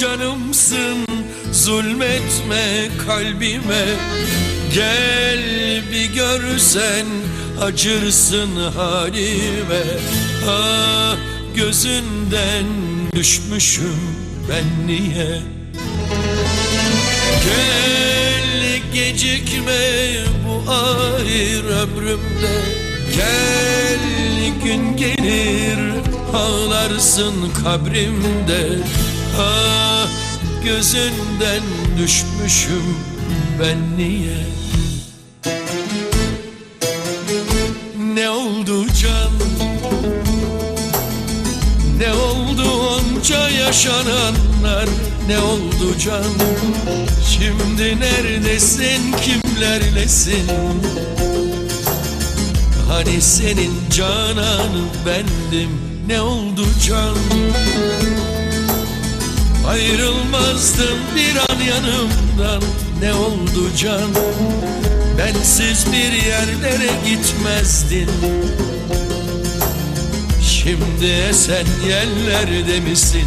canımsın zulmetme kalbime. Gel bir görsen acırsın halime. Ah gözünden düşmüşüm ben niye? Gel gecikme bu ayır ömrümde. Gel ağlarsın kabrimde. Ah gözünden düşmüşüm ben niye? Ne oldu can? Ne oldu onca yaşananlar? Ne oldu can? Şimdi neredesin kimlerlesin? Hani senin cananın bendim Ne oldu can Ayrılmazdın bir an yanımdan Ne oldu can Bensiz bir yerlere gitmezdin Şimdi esen yerlerde misin?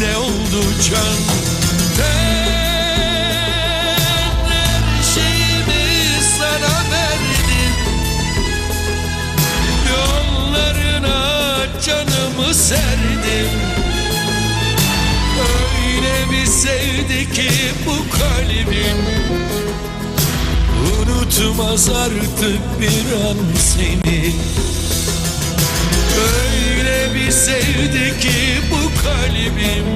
Ne oldu can? Serdim Öyle bir sevdi ki bu kalbim? Unutmaz artık bir an seni. Öyle bir sevdi ki bu kalbim?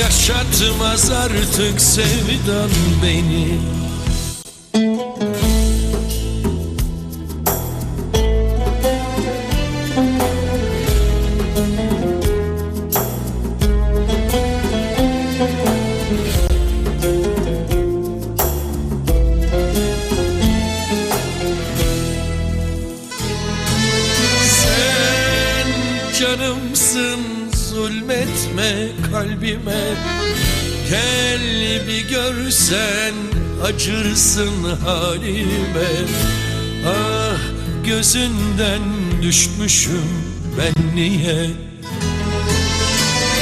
Yaşatmaz artık sevdan beni canımsın zulmetme kalbime. Gel bir görsen acırsın halime. Ah gözünden düşmüşüm ben niye?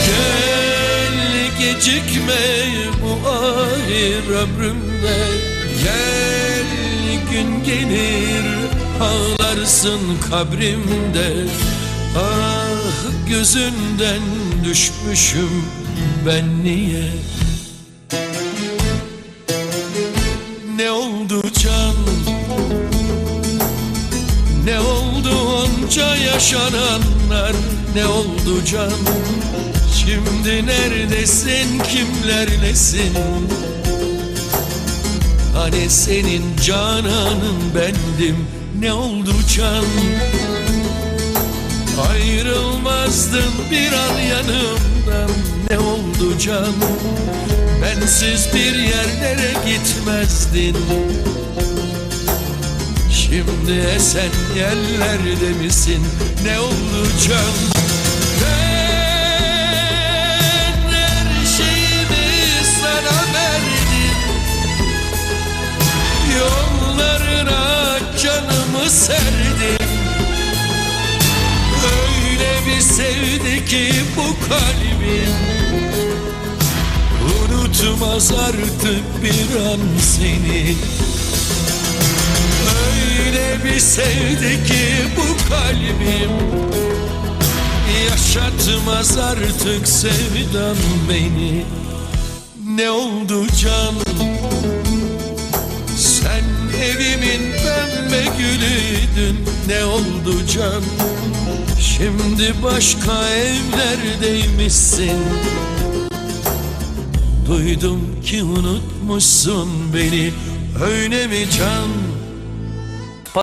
Gel gecikme bu ahir ömrümde. Gel gün gelir ağlarsın kabrimde. Ah gözünden düşmüşüm ben niye? Ne oldu can? Ne oldu onca yaşananlar? Ne oldu can? Şimdi neredesin kimlerlesin? Hani senin cananın bendim. Ne oldu can Ayrılmazdın bir an yanımdan Ne oldu can Bensiz bir yerlere gitmezdin Şimdi esen yerlerde misin? Ne oldu can? Ben sevdi ki bu kalbim Unutmaz artık bir an seni. Öyle bir sevdi ki bu kalbim Yaşatmaz artık sevdan beni. Ne oldu can Sen evimin pembe gülüydün. Ne oldu can Şimdi başka evlerdeymişsin. Duydum ki unutmuşsun beni. Öyle mi can